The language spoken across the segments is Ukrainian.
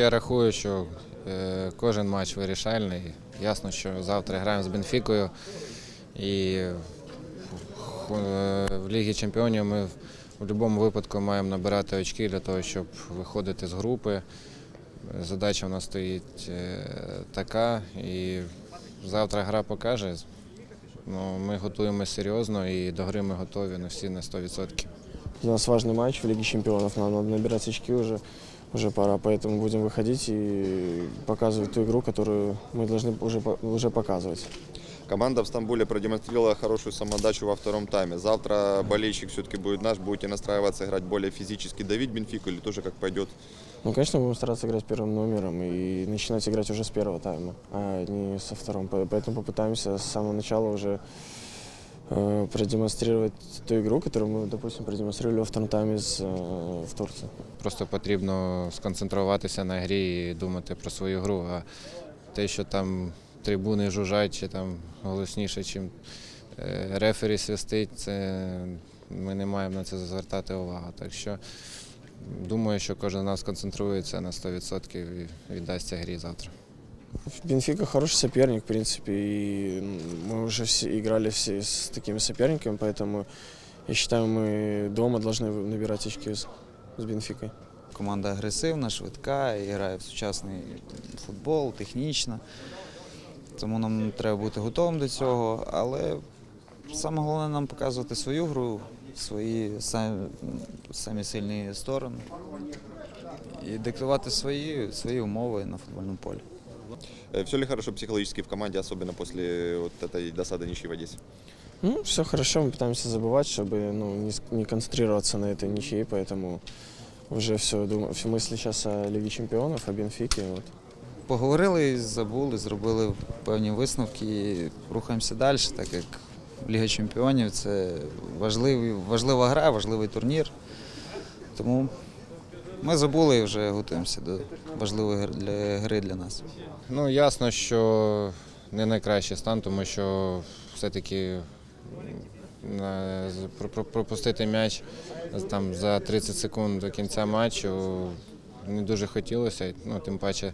я рахую, що е, кожен матч вирішальний. Ясно, що завтра граємо з Бенфікою. І е, в Лігі Чемпіонів ми в будь-якому випадку маємо набирати очки для того, щоб виходити з групи. Задача в нас стоїть е, така, і завтра гра покаже. Ну, ми готуємося серйозно і до гри ми готові на всі на 100%. Для нас важный матч в Лиге Чемпионов. Нам надо набирать очки уже, уже пора. Поэтому будем выходить и показывать ту игру, которую мы должны уже, уже показывать. Команда в Стамбуле продемонстрировала хорошую самодачу во втором тайме. Завтра болельщик все-таки будет наш. Будете настраиваться играть более физически, давить Бенфику или тоже как пойдет? Ну, конечно, будем стараться играть первым номером и начинать играть уже с первого тайма, а не со второго. По- Поэтому попытаемся с самого начала уже продемонстрировать ту игру, которую мы, допустим, продемонстрировали во втором тайме с, э, в Турции. Просто потрібно сконцентруватися на грі і думати про свою гру. А те, що там трибуни жужжать чи там голосніше, чим е, рефері свистить, це ми не маємо на це звертати увагу. Так що думаю, що кожен з нас концентрується на 100% і віддасться грі завтра. Бенфика хороший соперник, в принципе, и м, мы уже все играли все с такими соперниками, поэтому я считаю, мы дома должны набирать очки с, с Бенфикой. Команда агресивна, швидка і грає в сучасний футбол, технічно. Тому нам треба бути готовим до цього. Але саме головне нам показувати свою гру, свої самі, самі сильні сторони і диктувати свої, свої умови на футбольному полі. Все Э, ли хорошо психологически в команде, особенно после вот этой досады ничьей в Одессе? Ну, все хорошо, мы пытаемся забывать, чтобы ну, не, с- не концентрироваться на этой ничьей, поэтому уже все, думаю, все мысли сейчас о Лиге Чемпионов, о Бенфике. Вот. Поговорили, забули, зробили певні висновки і рухаємося далі, так як Ліга Чемпіонів це важливий, важлива гра, важливий турнір. Тому ми забули і вже готуємося до важливої гри для, нас. Ну, ясно, що не найкращий стан, тому що все-таки про- пропустити м'яч там, за 30 секунд до кінця матчу не дуже хотілося, ну, тим паче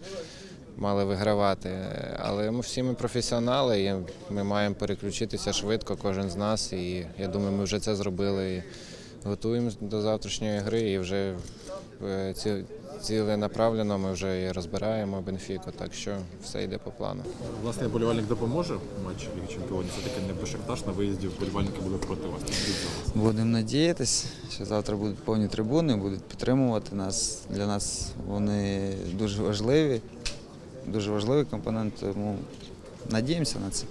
мали вигравати. Але ми всі ми професіонали, і ми маємо переключитися швидко, кожен з нас. І я думаю, ми вже це зробили. Готуємося до завтрашньої гри і вже е, ці- ціленаправленно ми вже і розбираємо Бенфіку, так що все йде по плану. Власне, болівальник допоможе в матчі Ліги Чемпіонів. Все-таки не Бешикташ на виїзді вболівальники будуть проти вас. Будемо надіятися, що завтра будуть повні трибуни, будуть підтримувати нас. Для нас вони дуже важливі, дуже важливий компонент, тому надіємося на це.